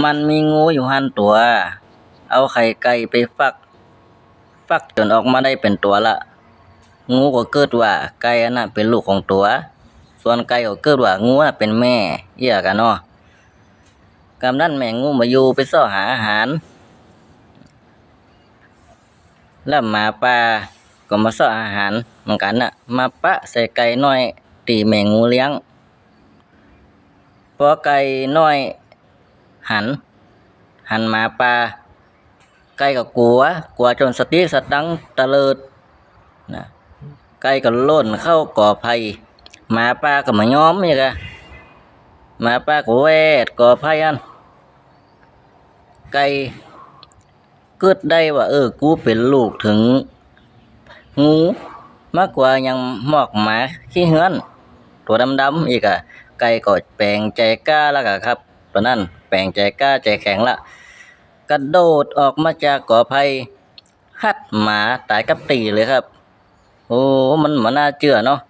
มันมีงูอยู่หันตัว เอาไข่ไก่ไปฟัก ฟักจนออกมาได้เป็นตัวละ งูก็เกิดว่าไก่อันนั้นเป็นลูกของตัว ส่วนไก่ก็เกิดว่างูน่ะเป็นแม่เอี้ยกันเนาะกำนั้นแม่งูมาอยู่ไปเสาะหาอาหาร แล้วหมาป่าก็มาเสาะอาหารเหมือนกันน่ะ มาปะใส่ไก่น้อยตีแม่งูเลี้ยง พอไก่น้อย หัน หันหมาป่าไก่ก็กลัว กลัวจนสติสตังตะเลิดนะไก่ก็โล่นเข้าก่อไผ่หมาป่าก็มาย้อมอีกะหมาป่าก็แวดก่อไผ่อันไก่เกิดได้ว่า เออ กูเป็นลูกถึงงูมากกว่ายังหมอกหมาขี้เหือน ตัวดำๆอีกอะไก่ก็แปลงใจกล้าแล้วก็ครับ ตัวนั้น แปลงใจกล้าใจแข็งละกระโดดออกมาจากกอไผ่ฮัดหมาตายกับตีเลยครับ โอ้ มันมันน่าเชื่อเนาะ